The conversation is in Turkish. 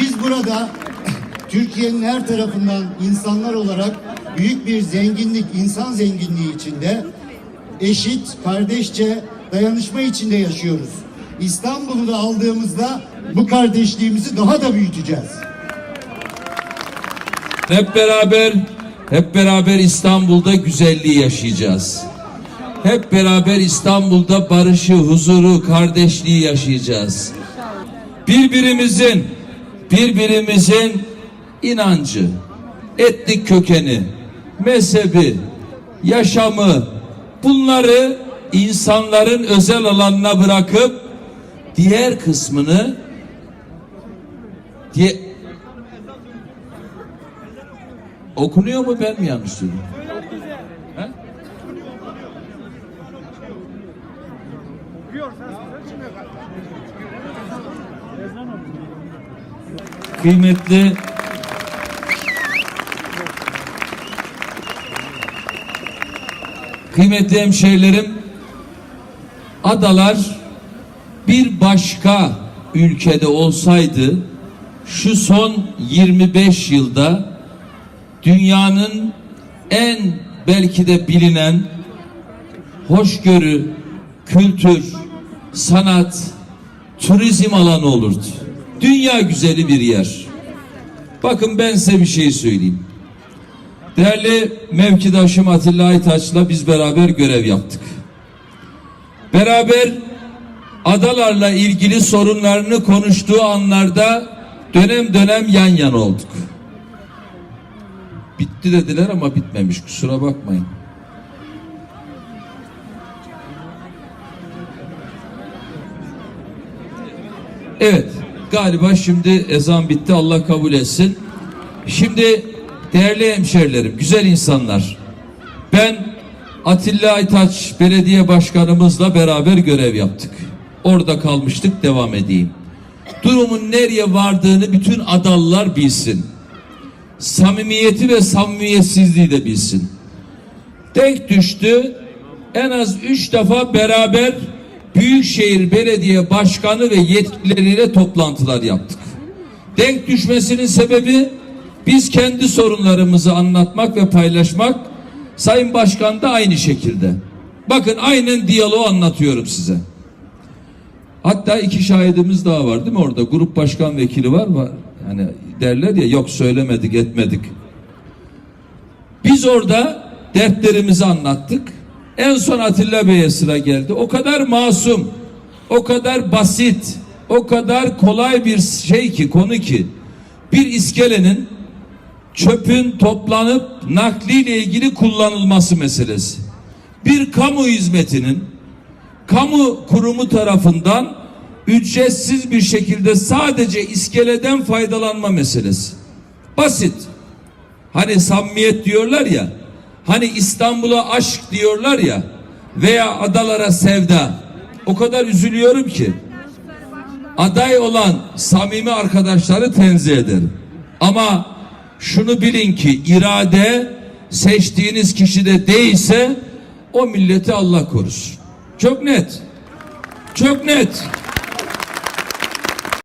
Biz burada Türkiye'nin her tarafından insanlar olarak büyük bir zenginlik, insan zenginliği içinde eşit, kardeşçe, dayanışma içinde yaşıyoruz. İstanbul'u da aldığımızda bu kardeşliğimizi daha da büyüteceğiz. Hep beraber hep beraber İstanbul'da güzelliği yaşayacağız. Hep beraber İstanbul'da barışı, huzuru, kardeşliği yaşayacağız. Birbirimizin birbirimizin inancı, etnik kökeni, mezhebi, yaşamı bunları insanların özel alanına bırakıp diğer kısmını diye Okunuyor mu ben mi yanlış söylüyorum? He? Kıymetli Kıymetli hemşehrilerim adalar bir başka ülkede olsaydı şu son 25 yılda dünyanın en belki de bilinen hoşgörü, kültür, sanat, turizm alanı olurdu. Dünya güzeli bir yer. Bakın ben size bir şey söyleyeyim. Değerli mevkidaşım Atilla Aytaç'la biz beraber görev yaptık. Beraber adalarla ilgili sorunlarını konuştuğu anlarda dönem dönem yan yana olduk. Bitti dediler ama bitmemiş kusura bakmayın. Evet galiba şimdi ezan bitti Allah kabul etsin. Şimdi değerli hemşerilerim, güzel insanlar. Ben Atilla Aytaç belediye başkanımızla beraber görev yaptık. Orada kalmıştık devam edeyim. Durumun nereye vardığını bütün adalılar bilsin samimiyeti ve samimiyetsizliği de bilsin. Denk düştü en az üç defa beraber Büyükşehir Belediye Başkanı ve yetkilileriyle toplantılar yaptık. Denk düşmesinin sebebi biz kendi sorunlarımızı anlatmak ve paylaşmak Sayın Başkan da aynı şekilde. Bakın aynen diyaloğu anlatıyorum size. Hatta iki şahidimiz daha var değil mi orada? Grup başkan vekili var var. Yani derler ya yok söylemedik etmedik. Biz orada dertlerimizi anlattık. En son Atilla Bey'e sıra geldi. O kadar masum, o kadar basit, o kadar kolay bir şey ki konu ki bir iskelenin çöpün toplanıp nakliyle ilgili kullanılması meselesi. Bir kamu hizmetinin kamu kurumu tarafından ücretsiz bir şekilde sadece iskeleden faydalanma meselesi. Basit. Hani samimiyet diyorlar ya, hani İstanbul'a aşk diyorlar ya veya adalara sevda. O kadar üzülüyorum ki aday olan samimi arkadaşları tenzih ederim. Ama şunu bilin ki irade seçtiğiniz kişide değilse o milleti Allah korusun. Çok net. Çok net.